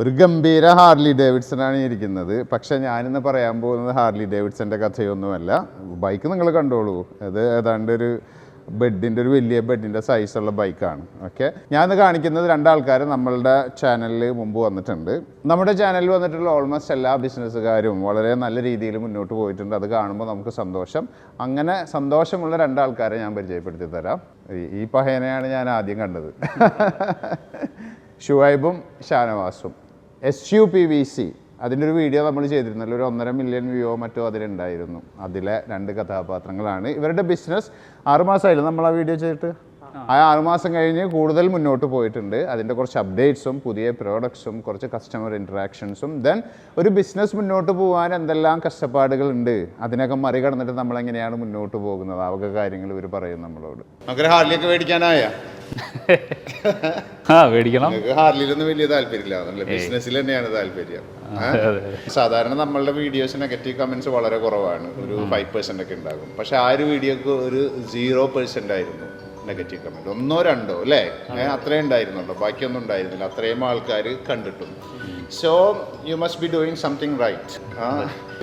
ഒരു ഗംഭീര Harley Davidson ആണ് ഇരിക്കുന്നത്. പക്ഷെ ഞാനിന്ന് പറയാൻ പോകുന്നത് ഹാർലി ഡേവിഡ്സന്റെ കഥയൊന്നുമല്ല. ബൈക്ക് നിങ്ങൾ കണ്ടോളൂ. അത് ഏതാണ്ട് ഒരു ബെഡിന്റെ ഒരു വലിയ ബെഡിന്റെ സൈസുള്ള ബൈക്കാണ്. ഓക്കെ? ഞാനിന്ന് കാണിക്കുന്നത് രണ്ടാൾക്കാർ നമ്മളുടെ ചാനലിൽ മുമ്പ് വന്നിട്ടുണ്ട്. നമ്മുടെ ചാനലിൽ വന്നിട്ടുള്ള ഓൾമോസ്റ്റ് എല്ലാ ബിസിനസ്സുകാരും വളരെ നല്ല രീതിയിൽ മുന്നോട്ട് പോയിട്ടുണ്ട്. അത് കാണുമ്പോൾ നമുക്ക് സന്തോഷം. അങ്ങനെ സന്തോഷമുള്ള രണ്ടാൾക്കാരെ ഞാൻ പരിചയപ്പെടുത്തി തരാം. ഈ- ഈ പഹേനയാണ് ഞാൻ ആദ്യം കണ്ടത്. ഷുഹൈബും ഷാനവാസും. S U P V C അതിന്റെ ഒരു വീഡിയോ നമ്മൾ ചെയ്തിരുന്നല്ലോ. ഒരു ഒന്നര മില്യൺ വ്യൂയോ മറ്റോ അതിലുണ്ടായിരുന്നു. അതിലെ രണ്ട് കഥാപാത്രങ്ങളാണ്. ഇവരുടെ ബിസിനസ് ആറുമാസമായില്ല നമ്മൾ ആ വീഡിയോ ചെയ്തിട്ട്? ആ. ആറുമാസം കഴിഞ്ഞ് കൂടുതൽ മുന്നോട്ട് പോയിട്ടുണ്ട്. അതിന്റെ കുറച്ച് അപ്ഡേറ്റ്സും പുതിയ പ്രോഡക്ട്സും കുറച്ച് കസ്റ്റമർ ഇൻട്രാക്ഷൻസും ദെൻ ഒരു ബിസിനസ് മുന്നോട്ട് പോകാൻ എന്തെല്ലാം കഷ്ടപ്പാടുകളുണ്ട് അതിനൊക്കെ മറികടന്നിട്ട് നമ്മൾ എങ്ങനെയാണ് മുന്നോട്ട് പോകുന്നത്? ആ വക കാര്യങ്ങൾ ഇവർ പറയും നമ്മളോട്. നമുക്ക് ഹാർലിയൊക്കെ മേടിക്കാനായ? ആ മേടിക്കണം. ഹാർലിയിലൊന്നും വലിയ താല്പര്യമില്ല. ബിസിനസ്സിൽ തന്നെയാണ് താല്പര്യം. സാധാരണ നമ്മളുടെ വീഡിയോസ് നെഗറ്റീവ് കമന്റ്സ് വളരെ കുറവാണ്. ഒരു ഫൈവ് പെർസെന്റ് ഒക്കെ ഉണ്ടാകും. പക്ഷെ ആ ഒരു വീഡിയോക്ക് ഒരു സീറോ പെർസെന്റ് ആയിരുന്നു നെഗറ്റീവ് കമന്റ് ഒന്നോ രണ്ടോ അല്ലേ? ഞാൻ അത്രേ ഉണ്ടായിരുന്നുള്ളൂ. ബാക്കിയൊന്നും ഉണ്ടായിരുന്നില്ല. അത്രയും ആൾക്കാർ കണ്ടിട്ടും. So you must be doing something right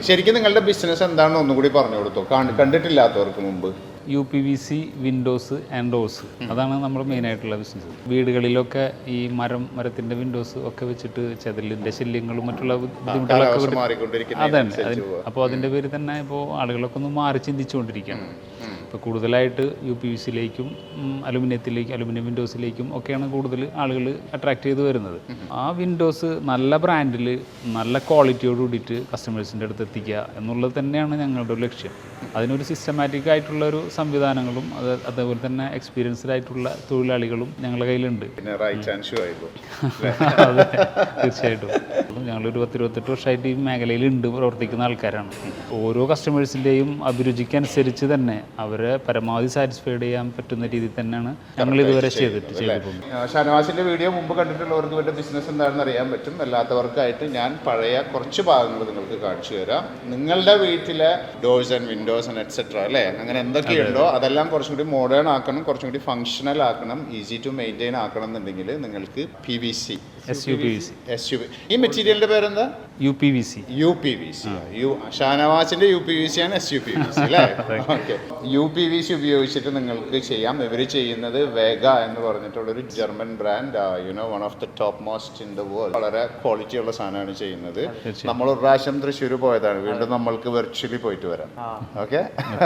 ശരിക്കും നിങ്ങളുടെ ബിസിനസ് എന്താണെന്ന് ഒന്നുകൂടി പറഞ്ഞു കൊടുത്തു? കാണ- കണ്ടിട്ടില്ലാത്തവർക്ക് മുമ്പ്. U P V C windows and doors അതാണ് നമ്മൾ മെയിനായിട്ടുള്ള ബിസിനസ് വീടുകളിലൊക്കെ ഈ മരം മരത്തിന്റെ വിൻഡോസ് ഒക്കെ വെച്ചിട്ട് ചെതലിന്റെ ശല്യങ്ങളും മറ്റുള്ള ബുദ്ധിമുട്ടുകളൊക്കെ അതാണ് അപ്പോൾ അതിന്റെ പേര് തന്നെ ഇപ്പോൾ ആളുകളൊക്കെ ഒന്ന് മാറി ചിന്തിച്ചുകൊണ്ടിരിക്കുകയാണ്. ഇപ്പോൾ കൂടുതലായിട്ട് യു പി വി സിയിലേക്കും അലുമിനിയത്തിലേക്കും അലുമിനിയം വിൻഡോസിലേക്കും ഒക്കെയാണ് കൂടുതൽ ആളുകൾ അട്രാക്ട് ചെയ്ത് വരുന്നത്. ആ വിൻഡോസ് നല്ല ബ്രാൻഡിൽ നല്ല ക്വാളിറ്റിയോട് കൂടിയിട്ട് കസ്റ്റമേഴ്സിന്റെ അടുത്ത് എത്തിക്കുക എന്നുള്ളത് തന്നെയാണ് ഞങ്ങളുടെ ലക്ഷ്യം. അതിനൊരു സിസ്റ്റമാറ്റിക് ആയിട്ടുള്ള ഒരു സംവിധാനങ്ങളും അത് അതേപോലെ തന്നെ എക്സ്പീരിയൻസ്ഡ് ആയിട്ടുള്ള തൊഴിലാളികളും ഞങ്ങളുടെ കയ്യിലുണ്ട്. അതെ തീർച്ചയായിട്ടും. ഞങ്ങളൊരു പത്തിരുപത്തെട്ട് വർഷമായിട്ട് ഈ മേഖലയിൽ മേഖലയിലുണ്ട് പ്രവർത്തിക്കുന്ന ആൾക്കാരാണ്. ഓരോ കസ്റ്റമേഴ്സിന്റെയും അഭിരുചിക്കനുസരിച്ച് തന്നെ അവരെ പരമാവധി സാറ്റിസ്ഫൈഡ് ചെയ്യാൻ പറ്റുന്ന രീതിയിൽ തന്നെയാണ് ഞങ്ങൾ ഇതുവരെ ചെയ്തിട്ട് ചെയ്തിട്ടുണ്ട് ഷാനവാസിന്റെ വീഡിയോ മുമ്പ് കണ്ടിട്ടുള്ളവർക്ക് ഇവരുടെ ബിസിനസ് എന്താണെന്ന് അറിയാൻ പറ്റും. അല്ലാത്തവർക്കായിട്ട് ഞാൻ പഴയ കുറച്ച് ഭാഗങ്ങൾ നിങ്ങൾക്ക് കാണിച്ചു തരാം. നിങ്ങളുടെ വീട്ടിലെ doors and windows and etcetera അല്ലേ? അങ്ങനെ എന്തൊക്കെയുണ്ടോ അതെല്ലാം കുറച്ചും കൂടി മോഡേൺ ആക്കണം കുറച്ചും കൂടി ഫങ്ഷണൽ ആക്കണം ഈസി ടു മെയിന്റെയിൻ ആക്കണം എന്നുണ്ടെങ്കിൽ നിങ്ങൾക്ക് P V C S U P V C S U ഈ മെറ്റീരിയലിന്റെ പേരെന്താ? U P V C U P V C U ഷാനവാസിന്റെ U P V C ആണ് S U P V C അല്ലേ? Okay U P V C ഉപയോഗിച്ചിട്ട് നിങ്ങൾക്ക് ചെയ്യാം. ഇവർ ചെയ്യുന്നത് വേഗ എന്ന് പറഞ്ഞിട്ടുള്ള ഒരു German brand you know one of the top most in the world വളരെ ക്വാളിറ്റി ഉള്ള സാധനമാണ് ചെയ്യുന്നത്. നമ്മൾ ഒരു പ്രാവശ്യം തൃശ്ശൂർ പോയതാണ്. വീണ്ടും നമ്മൾക്ക് വെർച്വലി പോയിട്ട് വരാം. ഓക്കെ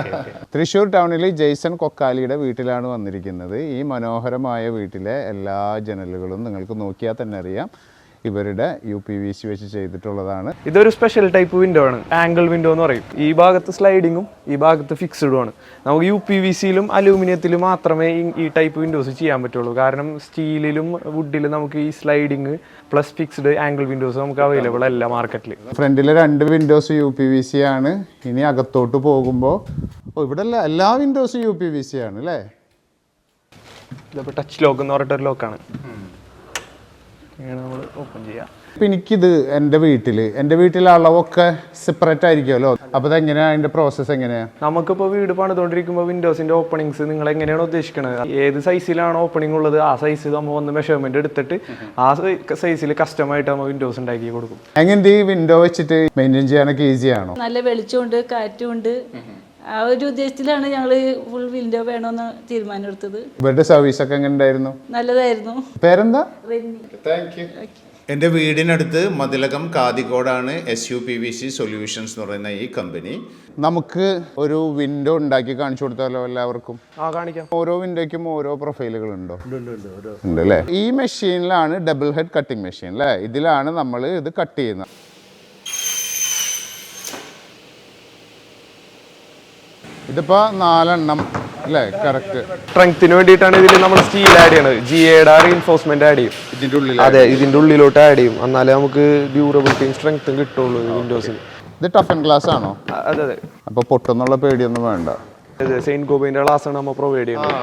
തൃശ്ശൂർ ടൗണിൽ ജെയ്സൺ കൊക്കാലിയുടെ വീട്ടിലാണ് വന്നിരിക്കുന്നത്. ഈ മനോഹരമായ വീട്ടിലെ എല്ലാ ജനലുകളും നിങ്ങൾക്ക് നോക്കിയാൽ തന്നെ അറിയാം. ഇവരുടെ യു പി വി സി വെച്ച് ചെയ്തിട്ടുള്ളതാണ്. ഇതൊരു സ്പെഷ്യൽ ടൈപ്പ് വിൻഡോ ആണ്. ആംഗിൾ വിൻഡോ എന്ന് പറയും. ഈ ഭാഗത്ത് സ്ലൈഡിങ്ങും ഈ ഭാഗത്ത് ഫിക്സ്ഡും ആണ്. നമുക്ക് യു പി വി സിയിലും അലൂമിനിയത്തിലും മാത്രമേ ഈ- ടൈപ്പ് വിൻഡോസ് ചെയ്യാൻ പറ്റുള്ളൂ. കാരണം സ്റ്റീലിലും വുഡിലും നമുക്ക് ഈ sliding plus fixed angle windows നമുക്ക് അവൈലബിൾ അല്ല മാർക്കറ്റിൽ ഫ്രണ്ടിലെ രണ്ട് windows U P V C ആണ്. ഇനി അകത്തോട്ട് പോകുമ്പോൾ ഇവിടെ എല്ലാ വിൻഡോസും യു പി വി സി ആണ് അല്ലേ? ടച്ച് ലോക്ക് എന്ന് പറഞ്ഞിട്ടൊരു ലോക്കാണ് ഇങ്ങനെ നമ്മൾ ഓപ്പൺ ചെയ്യാം. ഇപ്പം എനിക്കിത് എന്റെ വീട്ടിൽ എന്റെ വീട്ടിലെ അളവൊക്കെ സെപ്പറേറ്റ് ആയിരിക്കുമല്ലോ? അപ്പോൾ എങ്ങനെയാണ് അതിന്റെ പ്രോസസ്സ് എങ്ങനെയാണ് നമുക്കിപ്പോൾ വീട് പണിതുകൊണ്ടിരിക്കുമ്പോൾ വിൻഡോസിന്റെ ഓപ്പണിങ്സ് നിങ്ങൾ എങ്ങനെയാണ് ഉദ്ദേശിക്കുന്നത് ഏത് സൈസിലാണ് ഓപ്പണിംഗ് ഉള്ളത്? ആ സൈസ് നമ്മൾ വന്ന് മെഷർമെന്റ് എടുത്തിട്ട് ആ സൈസിൽ കസ്റ്റമായിട്ട് നമ്മൾ വിൻഡോസ് ഉണ്ടാക്കി കൊടുക്കും. എങ്ങനെ ഈ വിൻഡോ വെച്ചിട്ട് മെയിന്റെയിൻ ചെയ്യാനൊക്കെ ഈസിയാണോ നല്ല വെളിച്ചമുണ്ട് കാറ്റുമുണ്ട് ആ ഒരു ഉദ്ദേശത്തിലാണ് ഞങ്ങൾ ഫുൾ വിൻഡോ വേണമെന്ന് തീരുമാനമെടുത്തത്. ഇവരുടെ സർവീസ് ഒക്കെ എങ്ങനെ ഉണ്ടായിരുന്നു നല്ലതായിരുന്നു. പേരെന്താ? റെന്നി. താങ്ക് യു എന്റെ വീടിനടുത്ത് Mathilakam കാതികോടാണ് S U P V C solutions എന്ന് പറയുന്ന ഈ കമ്പനി നമുക്ക് ഒരു വിൻഡോ ഉണ്ടാക്കി കാണിച്ചു കൊടുത്താലോ എല്ലാവർക്കും? ആ കാണിക്കാം. ഓരോ വിൻഡോയ്ക്കും ഓരോ പ്രൊഫൈലുകൾ ഉണ്ടോ? ഉണ്ട് അല്ലേ ഈ മെഷീനിലാണ് ഡബിൾ ഹെഡ് കട്ടിംഗ് മെഷീൻ അല്ലേ ഇതിലാണ് നമ്മൾ ഇത് കട്ട് ചെയ്യുന്നത്. ഇതിപ്പോ നാലെണ്ണം അല്ലേ? കറക്റ്റ് സ്ട്രെങ്ത്തിന് വേണ്ടിയിട്ടാണ് ഇതിൽ നമ്മൾ സ്റ്റീൽ ആഡ് ചെയ്യണത്. ജി എയുടെ റീൻഫോഴ്സ്മെന്റ് ആഡ് ചെയ്യും. ഇതിന്റെ ഉള്ളിൽ അതെ ഇതിന്റെ ഉള്ളിലോട്ട് ആഡ് ചെയ്യും. എന്നാലേ നമുക്ക് ഡ്യൂറബിലിറ്റിയും സ്ട്രെങ്ത്തും കിട്ടുള്ളൂ വിൻഡോസിൽ ഇത് ടഫ് ആൻഡ് ഗ്ലാസ് ആണോ? അതെ അതെ. അപ്പൊ പൊട്ടെന്നുള്ള പേടിയൊന്നും വേണ്ട. അതെ സെയിന്റ് ഗോബിന്റെ ക്ലാസ് ആണ് നമ്മൾ പ്രൊവൈഡ് ചെയ്യുന്നത്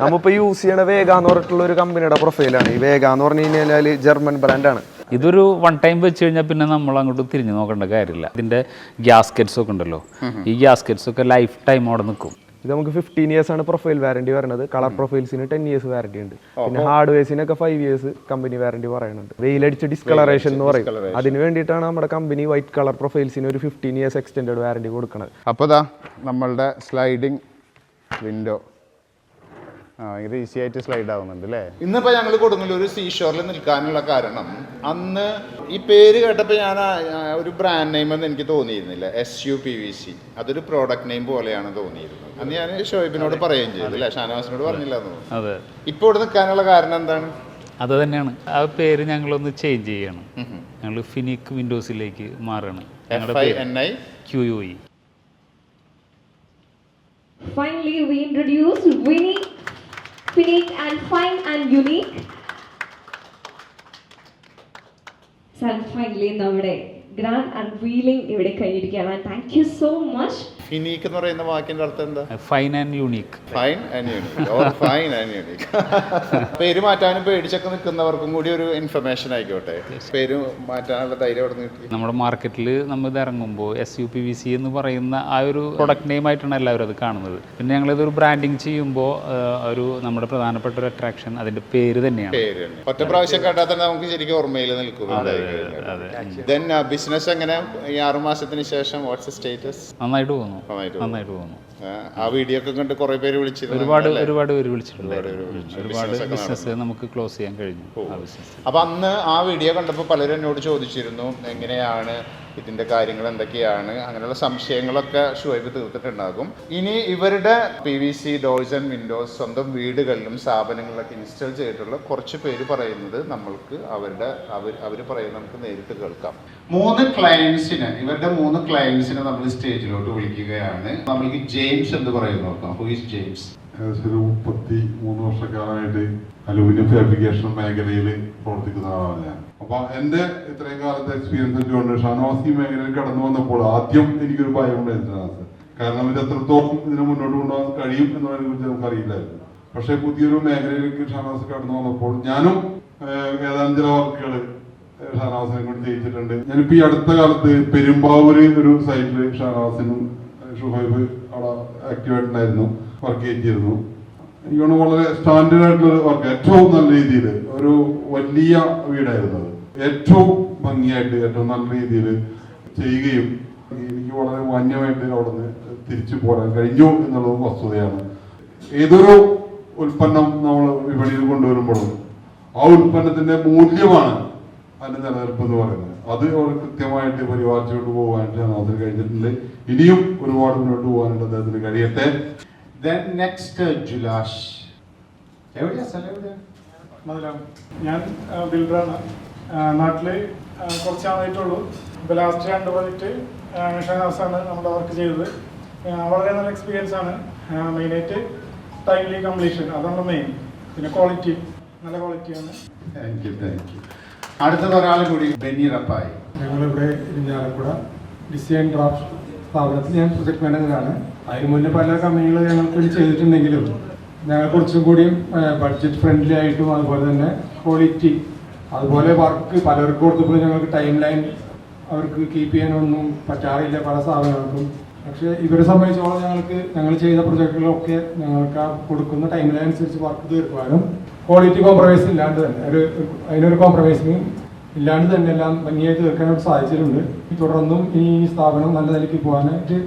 നമ്മളിപ്പോൾ യൂസ് ചെയ്യണ വേഗ എന്ന് പറഞ്ഞിട്ടുള്ള ഒരു കമ്പനിയുടെ പ്രൊഫൈലാണ് ഈ വേഗ എന്ന് പറഞ്ഞു കഴിഞ്ഞാൽ ജർമ്മൻ ബ്രാൻഡാണ് ഇതൊരു വൺ ടൈം വെച്ച് കഴിഞ്ഞാൽ പിന്നെ നമ്മൾ അങ്ങോട്ട് തിരിഞ്ഞു നോക്കേണ്ട കാര്യമില്ല. ഇതിന്റെ ഗ്യാസ്കറ്റ്സ് ഒക്കെ ഉണ്ടല്ലോ. ഈ ഗ്യാസ്കറ്റ്സ് ഒക്കെ ലൈഫ് ടൈം അവിടെ നിൽക്കും. ഇത് നമുക്ക് ഫിഫ്റ്റീൻ ഇയേഴ്സ് ആണ് പ്രൊഫൈൽ വാറണ്ടി പറയുന്നത്. കളർ പ്രൊഫൈൽസിന് ടെൻ ഇയേഴ്സ് വാറണ്ടി ഉണ്ട്. പിന്നെ ഹാർഡ്വെയർസിനൊക്കെ ഫൈവ് ഇയേഴ്സ് കമ്പനി വാറണ്ടി പറയുന്നുണ്ട്. വെയിലടിച്ച് ഡിസ്കളറേഷൻ എന്ന് പറയും. അതിന് വേണ്ടിയിട്ടാണ് നമ്മുടെ കമ്പനി വൈറ്റ് കളർ പ്രൊഫൈൽസിന് ഒരു ഫിഫ്റ്റീൻ ഇയേഴ്സ് എക്സ്റ്റൻഡ് വാറണ്ടി കൊടുക്കുന്നത് അപ്പോൾ നമ്മളുടെ സ്ലൈഡിങ് വിൻഡോ ആ ഇത് ഈസി ആയിട്ട് സ്ലൈഡ് ആവുന്നുണ്ട് അല്ലേ ഇന്നിപ്പോ ഞങ്ങൾ കൊടുങ്ങല്ലൂർ സീഷോറിൽ നിൽക്കാനുള്ള കാരണം അന്ന് ഈ പേര് കേട്ടപ്പോൾ ഞാൻ ഒരു ബ്രാൻഡ് നെയിം എന്ന് എനിക്ക് തോന്നിയിരുന്നില്ല S U P V C അതൊരു പ്രോഡക്റ്റ് നെയിം പോലെയാണ് തോന്നിയിരുന്നത്. അന്ന് ഞാൻ ഷോയിബിനോട് പറയുകയും ചെയ്തു അല്ലേ ഷാനവാസിനോട് പറഞ്ഞില്ല ഇപ്പൊ അതെ. ഇപ്പോൾ ഇവിടെ നിൽക്കാനുള്ള കാരണം എന്താണ്? അത് തന്നെയാണ്. ആ പേര് ഞങ്ങളൊന്ന് ചേഞ്ച് ചെയ്യണം. ഞങ്ങൾ ഫിനിക് വിൻഡോസിലേക്ക് മാറണം. ഞങ്ങളുടെ Q U E Finally, we introduce Winnie, Unique and Fine and Unique. Sir, finally നമ്മുടെ ഗ്രാൻഡ് അൺവീലിംഗ് ഇവിടെ കഴിഞ്ഞിരിക്കുകയാണ് thank you so much Finique എന്ന് പറയുന്ന വാക്കിന്റെ അർത്ഥം എന്താ? Fine and unique fine and unique or fine and unique പേര് മാറ്റാനും പേടിച്ചൊക്കെ നിൽക്കുന്നവർക്കും കൂടി ഒരു ഇൻഫർമേഷൻ ആയിക്കോട്ടെ. പേര് മാറ്റാനുള്ള ധൈര്യം അവിടെ കിട്ടി? നമ്മുടെ മാർക്കറ്റിൽ നമ്മൾ ഇത് ഇറങ്ങുമ്പോൾ S U P V C എന്ന് പറയുന്ന ആ ഒരു പ്രൊഡക്റ്റ് നെയിം ആയിട്ടാണ് എല്ലാവരും അത് കാണുന്നത്. പിന്നെ ഞങ്ങളിതൊരു ബ്രാൻഡിങ് ചെയ്യുമ്പോൾ ഒരു നമ്മുടെ പ്രധാനപ്പെട്ട ഒരു അട്രാക്ഷൻ അതിന്റെ പേര് തന്നെയാണ്. ഒറ്റ പ്രാവശ്യം കേട്ടാൽ തന്നെ നമുക്ക് ശരിക്കും ഓർമ്മയിൽ നിൽക്കും. ബിസിനസ് എങ്ങനെ? ഈ ആറുമാസത്തിന് ശേഷം വാട്സ് സ്റ്റേറ്റസ് നന്നായിട്ട് പോകുന്നു. നന്നായിട്ട് നന്നായിട്ട് പോകുന്നു. ആ വീഡിയോ ഒക്കെ കണ്ട് കുറെ പേര് വിളിച്ചിരുന്നു. ഒരുപാട് ഒരുപാട് പേര് വിളിച്ചിട്ടുണ്ട്. ഒരുപാട് ബിസിനസ് നമുക്ക് ക്ലോസ് ചെയ്യാൻ കഴിഞ്ഞു. ആ ബിസിനസ്. അപ്പൊ അന്ന് ആ വീഡിയോ കണ്ടപ്പോൾ പലരും എന്നോട് ചോദിച്ചിരുന്നു എങ്ങനെയാണ് ഇതിന്റെ കാര്യങ്ങൾ എന്തൊക്കെയാണ് അങ്ങനെയുള്ള സംശയങ്ങളൊക്കെ ഷുവൈബ് തീർത്തിട്ടുണ്ടാകും. ഇനി ഇവരുടെ P V C doors and windows സ്വന്തം വീടുകളിലും സ്ഥാപനങ്ങളിലൊക്കെ ഇൻസ്റ്റാൾ ചെയ്തിട്ടുള്ള കുറച്ച് പേര് പറയുന്നത് നമ്മൾക്ക് അവരുടെ അവർ അവർ പറയുന്നത് നമുക്ക് നേരിട്ട് കേൾക്കാം. മൂന്ന് ക്ലയൻസിന് ഇവരുടെ മൂന്ന് ക്ലയൻസിനെ നമ്മൾ സ്റ്റേജിലോട്ട് വിളിക്കുകയാണ്. നമ്മൾക്ക് ജെയിംസ് എന്ന് പറയുന്നത് നോക്കാം ഹു ഇസ് ജെയിംസ് ഏകദേശം മുപ്പത്തി മൂന്ന് വർഷക്കാലമായിട്ട് അലൂമിനിയം ഫാബ്രിക്കേഷൻ മേഖലയിൽ പ്രവർത്തിക്കുന്ന ആളാണ് ഞാൻ. അപ്പൊ എന്റെ ഇത്രയും കാലത്തെ എക്സ്പീരിയൻസ് വെച്ചുകൊണ്ട് ഷാനവാസി മേഖലയിൽ കടന്നു വന്നപ്പോൾ ആദ്യം എനിക്കൊരു ഭയം ഉണ്ടായിരുന്നു കാരണം ഇത് എത്രത്തോളം ഇതിനെ മുന്നോട്ട് കൊണ്ടുപോകാൻ കഴിയും എന്നതിനെ കുറിച്ച് നമുക്ക് അറിയില്ലായിരുന്നു പക്ഷേ പുതിയൊരു മേഖലയിലേക്ക് ഷാനവാസ് കടന്നു വന്നപ്പോൾ ഞാനും ഏതാനും ചില വർക്കുകൾ ഷാനവാസിനെ കൊണ്ട് ചെയ്യിച്ചിട്ടുണ്ട് ഞാനിപ്പോ ഈ അടുത്ത കാലത്ത് പെരുമ്പാവൂര് ഒരു സൈറ്റിൽ ഷാനവാസിനും ഷുഹൈബ് അവിടെ ആക്റ്റീവായിട്ടുണ്ടായിരുന്നു വർക്ക് ചെയ്തിരുന്നു ഇവണ് വളരെ സ്റ്റാൻഡേർഡ് ആയിട്ടുള്ള ഒരു വർക്ക് ഏറ്റവും നല്ല രീതിയിൽ ഒരു വലിയ വീടായിരുന്നു അത്. ഏറ്റവും ഭംഗിയായിട്ട് ഏറ്റവും നല്ല രീതിയിൽ ചെയ്യുകയും എനിക്ക് വളരെ മാന്യമായിട്ട് അവിടെ നിന്ന് തിരിച്ചു പോരാൻ കഴിഞ്ഞു എന്നുള്ളത് വസ്തുതയാണ്. ഏതൊരു ഉൽപ്പന്നം നമ്മൾ വിപണിയിൽ കൊണ്ടുവരുമ്പോഴും ആ ഉൽപ്പന്നത്തിന്റെ മൂല്യമാണ് അതിന്റെ നിലനിൽപ്പ് എന്ന് പറയുന്നത്. അത് അവർ കൃത്യമായിട്ട് പരിപാലിച്ചുകൊണ്ട് പോകാനായിട്ട് അതിന് കഴിഞ്ഞിട്ടുണ്ട് ഇനിയും ഒരുപാട് മുന്നോട്ട് പോകാനായിട്ട് അദ്ദേഹത്തിന് കഴിയട്ടെ. ദെൻ നെക്സ്റ്റ് ജുലാഷ് എവിടെയാ സ്ഥലം എവിടെയാ? മുതലാം ഞാൻ ബിൽഡറാണ് നാട്ടിൽ കുറച്ച് നാളായിട്ടുള്ളൂ. ഇപ്പോൾ ലാസ്റ്റ് രണ്ട് പ്രോജക്റ്റ് ഷാനാസാണ് നമ്മുടെ വർക്ക് ചെയ്തത്. വളരെ നല്ല എക്സ്പീരിയൻസ് ആണ്. മെയിനായിട്ട് ടൈംലി കംപ്ലീഷൻ അതാണ് മെയിൻ പിന്നെ ക്വാളിറ്റി നല്ല ക്വാളിറ്റിയാണ് താങ്ക് യു താങ്ക് യു അടുത്തത് ഒരാൾ കൂടി ബെന്നി റപ്പായി. ഞങ്ങളിവിടെ ഇരിഞ്ഞാലക്കുട ഡിസൈൻ ഡ്രാഫ്റ്റ് സ്ഥാപനത്തിൽ ഞാൻ പ്രൊജക്ട് മാനേജറാണ് അതിന് മുന്നേ പല കമ്പനികൾ ഞങ്ങൾക്ക് ചെയ്തിട്ടുണ്ടെങ്കിലും ഞങ്ങൾ കുറച്ചും കൂടിയും ബഡ്ജറ്റ് ഫ്രണ്ട്ലി ആയിട്ടും അതുപോലെ തന്നെ ക്വാളിറ്റി അതുപോലെ വർക്ക് പലർക്കും കൊടുത്തപ്പോൾ ഞങ്ങൾക്ക് ടൈം ലൈൻ അവർക്ക് കീപ്പ് ചെയ്യാനൊന്നും പറ്റാറില്ല പല സ്ഥാപനങ്ങൾക്കും പക്ഷേ ഇവരെ സംബന്ധിച്ചോളം ഞങ്ങൾക്ക് ഞങ്ങൾ ചെയ്ത പ്രൊജക്റ്റുകളൊക്കെ ഞങ്ങൾക്ക് ആ കൊടുക്കുന്ന ടൈം ലൈൻ അനുസരിച്ച് വർക്ക് തീർക്കുവാനും ക്വാളിറ്റി കോംപ്രമൈസ് ഇല്ലാണ്ട് തന്നെ ഒരു അതിനൊരു കോംപ്രമൈസിങ് ഇല്ലാണ്ട് തന്നെ എല്ലാം ഭംഗിയായി തീർക്കാനായിട്ട് സാധിച്ചിട്ടുണ്ട് തുടർന്നും ഈ സ്ഥാപനം നല്ല നിലയ്ക്ക് പോകാനായിട്ട്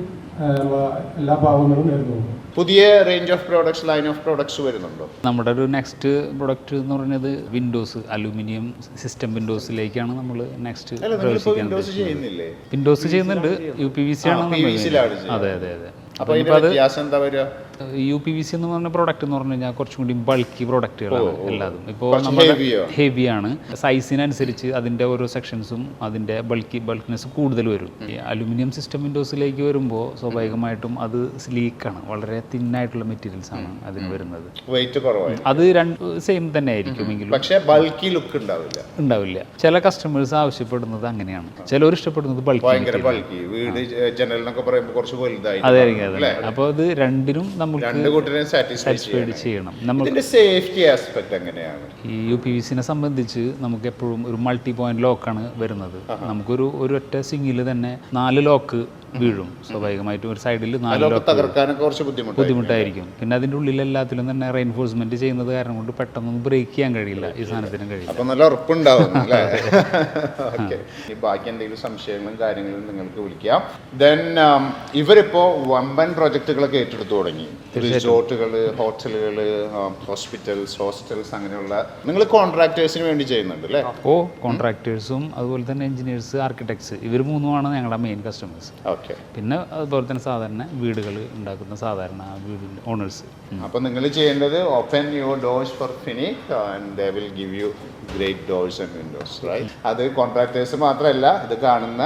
എല്ലാ ഭാവങ്ങളും വരുന്നുണ്ട്. പുതിയ range of products line of products വരുന്നുണ്ടോ? നമ്മുടെ ഒരു നെക്സ്റ്റ് പ്രൊഡക്റ്റ് എന്ന് പറയുന്നത് വിൻഡോസ് അലൂമിനിയം സിസ്റ്റം വിൻഡോസിലേക്കാണ് നമ്മൾ നെക്സ്റ്റ് വിൻഡോസ് ചെയ്യുന്നില്ലേ? വിൻഡോസ് ചെയ്യുന്നുണ്ട് യു പി വി സി ആണ്. അതെ അതെ അതെ. അപ്പൊ അതിന്റെ വ്യത്യാസം എന്താ വരിക? യു പി വി സി എന്ന് പറഞ്ഞ പ്രോഡക്റ്റ് എന്ന് പറഞ്ഞു കഴിഞ്ഞാൽ കുറച്ചും കൂടി ബൾക്കി പ്രോഡക്റ്റുകളാണ് എല്ലാതും. ഇപ്പോൾ നമ്മൾ നമ്മുടെ? ഹെവിയാണ് സൈസിനനുസരിച്ച് അതിന്റെ ഓരോ സെക്ഷൻസും അതിന്റെ ബൾക്കി ബൾക്ക്നെസ് കൂടുതൽ വരും. ഈ അലുമിനിയം സിസ്റ്റം വിൻഡോസിലേക്ക് വരുമ്പോൾ സ്വാഭാവികമായിട്ടും അത് സ്ലീക്കാണ് വളരെ തിന്നായിട്ടുള്ള മെറ്റീരിയൽസ് ആണ് അതിന് വരുന്നത്. വെയിറ്റ് അത് രണ്ട് സെയിം തന്നെ ആയിരിക്കുമെങ്കിലും പക്ഷേ ബൾക്കി ലുക്ക് ഉണ്ടാവില്ല. ഉണ്ടാവില്ല. ചില കസ്റ്റമേഴ്സ് ആവശ്യപ്പെടുന്നത് അങ്ങനെയാണ്. ചിലർ ഇഷ്ടപ്പെടുന്നത് ബൾക്കി വീട് ജനലിനൊക്കെ പറയുമ്പോൾ കുറച്ച് വലുതായി അതായിരിക്കും അതെ അപ്പോൾ അത്. രണ്ടിനും നമുക്ക് സാറ്റിസ്ഫൈഡ് ചെയ്യണം. നമ്മൾ സേഫ്റ്റി ആസ്പെക്ട് എങ്ങനെയാണ്? ഈ യു പി വി സിനെ സംബന്ധിച്ച് നമുക്ക് എപ്പോഴും ഒരു മൾട്ടി പോയിന്റ് ലോക്കാണ് വരുന്നത്. നമുക്കൊരു ഒരു ഒറ്റ സിംഗിൽ തന്നെ നാല് ലോക്ക് വീഴും സ്വാഭാവികമായിട്ടും ഒരു സൈഡിൽ നാല് തകർക്കാനൊക്കെ കുറച്ച് ബുദ്ധിമുട്ടായി ബുദ്ധിമുട്ടായിരിക്കും. പിന്നെ അതിന്റെ ഉള്ളിൽ എല്ലാത്തിലും തന്നെ റെയിൻഫോഴ്സ്മെന്റ് ചെയ്യുന്നത് കാരണം കൊണ്ട് പെട്ടെന്ന് ബ്രേക്ക് ചെയ്യാൻ കഴിയില്ല. ഈ സാധനത്തിനും കഴിയില്ല. നല്ല ഉറപ്പുണ്ടാവും ബാക്കി എന്തെങ്കിലും സംശയങ്ങളും കാര്യങ്ങളും നിങ്ങൾക്ക് വിളിക്കാം. ദെൻ ഇവരിപ്പോ വമ്പൻ പ്രോജക്റ്റുകളൊക്കെ ഏറ്റെടുത്തു തുടങ്ങി. റിസോർട്ടുകൾ ഹോട്ടലുകൾ ഹോസ്പിറ്റൽസ് ഹോസ്റ്റൽസ് അങ്ങനെയുള്ള നിങ്ങൾ കോൺട്രാക്ടേഴ്സിന് വേണ്ടി ചെയ്യുന്നുണ്ട് അല്ലേ? ഓ കോൺട്രാക്ടേഴ്സും അതുപോലെ തന്നെ എഞ്ചിനീയേഴ്സ് ആർക്കിടെക്ട്സ് ഇവർ മൂന്നുമാണ് ഞങ്ങളുടെ മെയിൻ കസ്റ്റമേഴ്സ് ഓക്കെ പിന്നെ അതുപോലെ തന്നെ സാധാരണ വീടുകൾ ഉണ്ടാക്കുന്ന സാധാരണ വീടിന്റെ ഓണേഴ്സ് അപ്പം നിങ്ങൾ ചെയ്യേണ്ടത് open your doors for Finique and they will give you great doors and windows right അത് കോൺട്രാക്ടേഴ്സ് മാത്രമല്ല ഇത് കാണുന്ന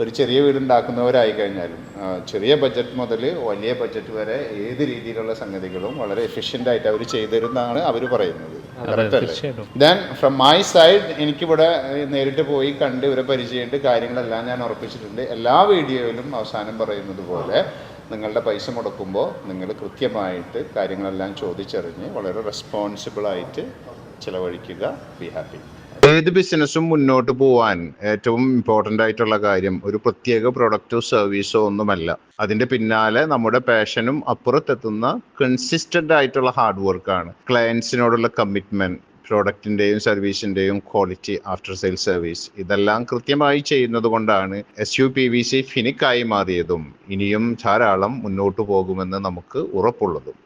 ഒരു ചെറിയ വീട് ഉണ്ടാക്കുന്നവരായി കഴിഞ്ഞാലും ചെറിയ ബഡ്ജറ്റ് മുതൽ വലിയ ബഡ്ജറ്റ് വരെ ഏത് രീതിയിലുള്ള സംഗതികളും വളരെ എഫിഷ്യന്റ് ആയിട്ട് അവർ ചെയ്തിരുന്നാണ് അവർ പറയുന്നത്. ദെൻ ഫ്രം മൈ സൈഡ് എനിക്കിവിടെ നേരിട്ട് പോയി കണ്ട് ഇവരെ പരിചയമുണ്ട് കാര്യങ്ങളെല്ലാം ഞാൻ ഉറപ്പിച്ചിട്ടുണ്ട്. എല്ലാ വീഡിയോയിലും അവസാനം പറയുന്നത് പോലെ നിങ്ങളുടെ പൈസ മുടക്കുമ്പോൾ നിങ്ങൾ കൃത്യമായിട്ട് കാര്യങ്ങളെല്ലാം ചോദിച്ചറിഞ്ഞ് വളരെ റെസ്പോൺസിബിളായിട്ട് ചിലവഴിക്കുക ബി ഹാപ്പി ഏത് ബിസിനസ്സും മുന്നോട്ട് പോവാൻ ഏറ്റവും ഇമ്പോർട്ടന്റ് ആയിട്ടുള്ള കാര്യം ഒരു പ്രത്യേക പ്രൊഡക്റ്റോ സർവീസോ ഒന്നുമല്ല. അതിന്റെ പിന്നാലെ നമ്മുടെ പാഷനും അപ്പുറത്തെത്തുന്ന കൺസിസ്റ്റന്റ് ആയിട്ടുള്ള ഹാർഡ് വർക്കാണ് ക്ലയൻസിനോടുള്ള കമ്മിറ്റ്മെന്റ് പ്രോഡക്റ്റിന്റെയും സർവീസിന്റെയും ക്വാളിറ്റി ആഫ്റ്റർ സെയിൽ സർവീസ് ഇതെല്ലാം കൃത്യമായി ചെയ്യുന്നത് കൊണ്ടാണ് S U P V C ഫിനിക്കായി മാറിയതും ഇനിയും ധാരാളം മുന്നോട്ട് പോകുമെന്ന് നമുക്ക് ഉറപ്പുള്ളതും.